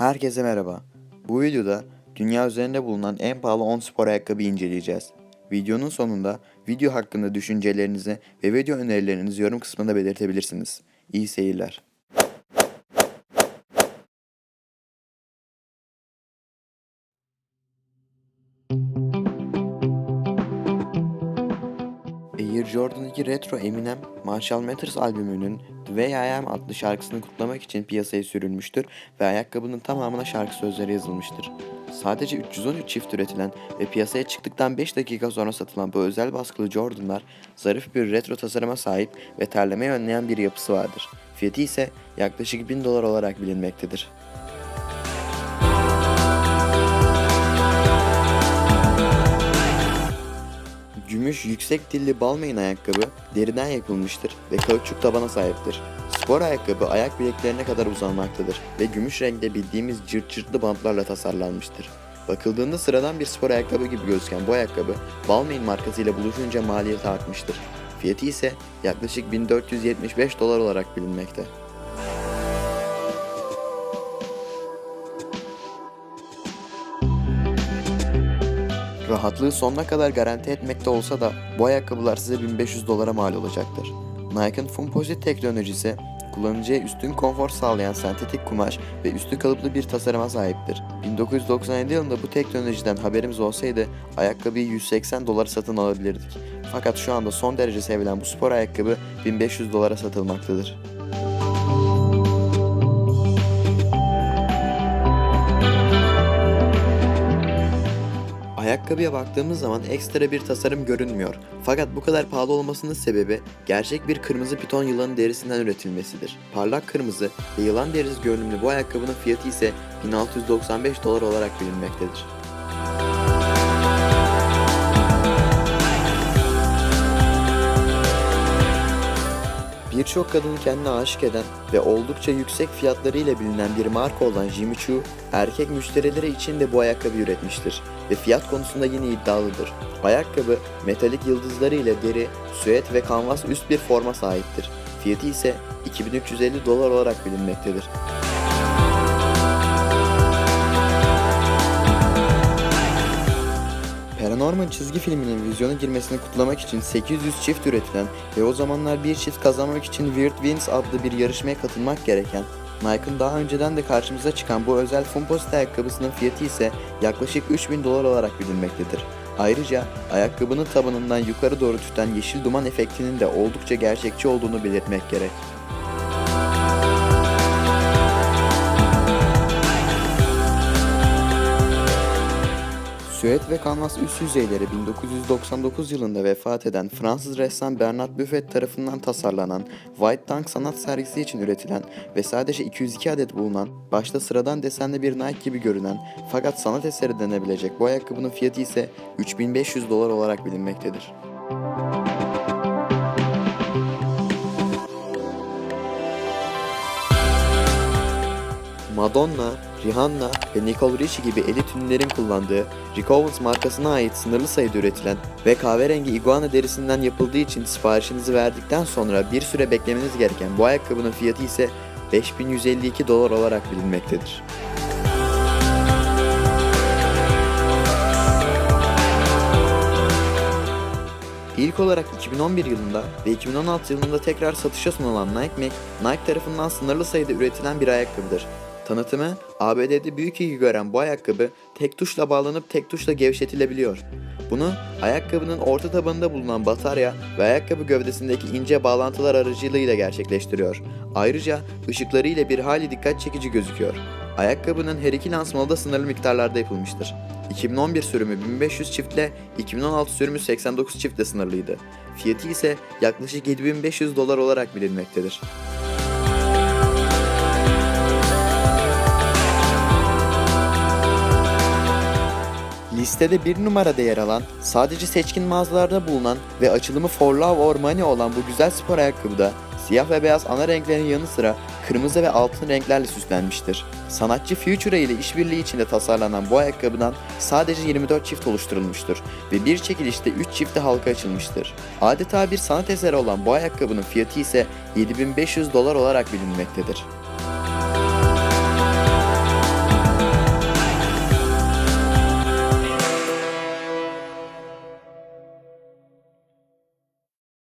Herkese merhaba. Bu videoda dünya üzerinde bulunan en pahalı 10 spor ayakkabı inceleyeceğiz. Videonun sonunda video hakkında düşüncelerinizi ve video önerilerinizi yorum kısmında belirtebilirsiniz. İyi seyirler. Air Jordan 2 Retro Eminem Marshall Mathers albümünün The Way I Am adlı şarkısını kutlamak için piyasaya sürülmüştür ve ayakkabının tamamına şarkı sözleri yazılmıştır. Sadece 313 çift üretilen ve piyasaya çıktıktan 5 dakika sonra satılan bu özel baskılı Jordan'lar zarif bir retro tasarıma sahip ve terlemeyi önleyen bir yapısı vardır. Fiyatı ise yaklaşık 1000 dolar olarak bilinmektedir. Gümüş yüksek dilli Balmain ayakkabı deriden yapılmıştır ve kauçuk tabana sahiptir. Spor ayakkabı ayak bileklerine kadar uzanmaktadır ve gümüş renkte bildiğimiz cırt cırtlı bantlarla tasarlanmıştır. Bakıldığında sıradan bir spor ayakkabı gibi gözüken bu ayakkabı Balmain markasıyla buluşunca maliyeti artmıştır. Fiyatı ise yaklaşık 1475 dolar olarak bilinmekte. Rahatlığı sonuna kadar garanti etmekte olsa da bu ayakkabılar size 1500 dolara mal olacaktır. Nike'ın Fumposite teknolojisi kullanıcıya üstün konfor sağlayan sentetik kumaş ve üstü kalıplı bir tasarıma sahiptir. 1997 yılında bu teknolojiden haberimiz olsaydı ayakkabıyı 180 dolara satın alabilirdik. Fakat şu anda son derece sevilen bu spor ayakkabı 1500 dolara satılmaktadır. Ayakkabıya baktığımız zaman ekstra bir tasarım görünmüyor. Fakat bu kadar pahalı olmasının sebebi gerçek bir kırmızı piton yılanı derisinden üretilmesidir. Parlak kırmızı ve yılan derisi görünümlü bu ayakkabının fiyatı ise 1695 dolar olarak bilinmektedir. Birçok kadını kendine aşık eden ve oldukça yüksek fiyatlarıyla bilinen bir marka olan Jimmy Choo, erkek müşterileri için de bu ayakkabı üretmiştir ve fiyat konusunda yine iddialıdır. Ayakkabı metalik yıldızları ile deri, süet ve kanvas üst bir forma sahiptir. Fiyatı ise 2350 dolar olarak bilinmektedir. Paranormal çizgi filminin vizyona girmesini kutlamak için 800 çift üretilen ve o zamanlar bir çift kazanmak için Weird Wings adlı bir yarışmaya katılmak gereken Nike'ın daha önceden de karşımıza çıkan bu özel Fumposite ayakkabısının fiyatı ise yaklaşık 3000 dolar olarak bilinmektedir. Ayrıca ayakkabının tabanından yukarı doğru tüten yeşil duman efektinin de oldukça gerçekçi olduğunu belirtmek gerek. Süet ve kanvas üst yüzeyleri 1999 yılında vefat eden Fransız ressam Bernard Buffet tarafından tasarlanan White Tank sanat sergisi için üretilen ve sadece 202 adet bulunan, başta sıradan desenli bir Nike gibi görünen fakat sanat eseri denebilecek bu ayakkabının fiyatı ise 3500 dolar olarak bilinmektedir. Madonna, Rihanna ve Nicole Richie gibi elit ünlülerin kullandığı Rick Owens markasına ait sınırlı sayıda üretilen ve kahverengi iguana derisinden yapıldığı için siparişinizi verdikten sonra bir süre beklemeniz gereken bu ayakkabının fiyatı ise 5152 dolar olarak bilinmektedir. İlk olarak 2011 yılında ve 2016 yılında tekrar satışa sunulan Nike Mac, Nike tarafından sınırlı sayıda üretilen bir ayakkabıdır. Tanıtımı, ABD'de büyük ilgi gören bu ayakkabı tek tuşla bağlanıp tek tuşla gevşetilebiliyor. Bunu ayakkabının orta tabanında bulunan batarya ve ayakkabı gövdesindeki ince bağlantılar aracılığıyla gerçekleştiriyor. Ayrıca ışıkları ile bir hali dikkat çekici gözüküyor. Ayakkabının her iki lansmanı da sınırlı miktarlarda yapılmıştır. 2011 sürümü 1500 çiftle, 2016 sürümü 89 çiftle sınırlıydı. Fiyatı ise yaklaşık 7500 dolar olarak bilinmektedir. Listede bir numarada yer alan, sadece seçkin mağazalarda bulunan ve açılımı for love or money olan bu güzel spor ayakkabıda siyah ve beyaz ana renklerin yanı sıra kırmızı ve altın renklerle süslenmiştir. Sanatçı Future ile işbirliği içinde tasarlanan bu ayakkabıdan sadece 24 çift oluşturulmuştur ve bir çekilişte 3 çifte halka açılmıştır. Adeta bir sanat eseri olan bu ayakkabının fiyatı ise 7500 dolar olarak bilinmektedir.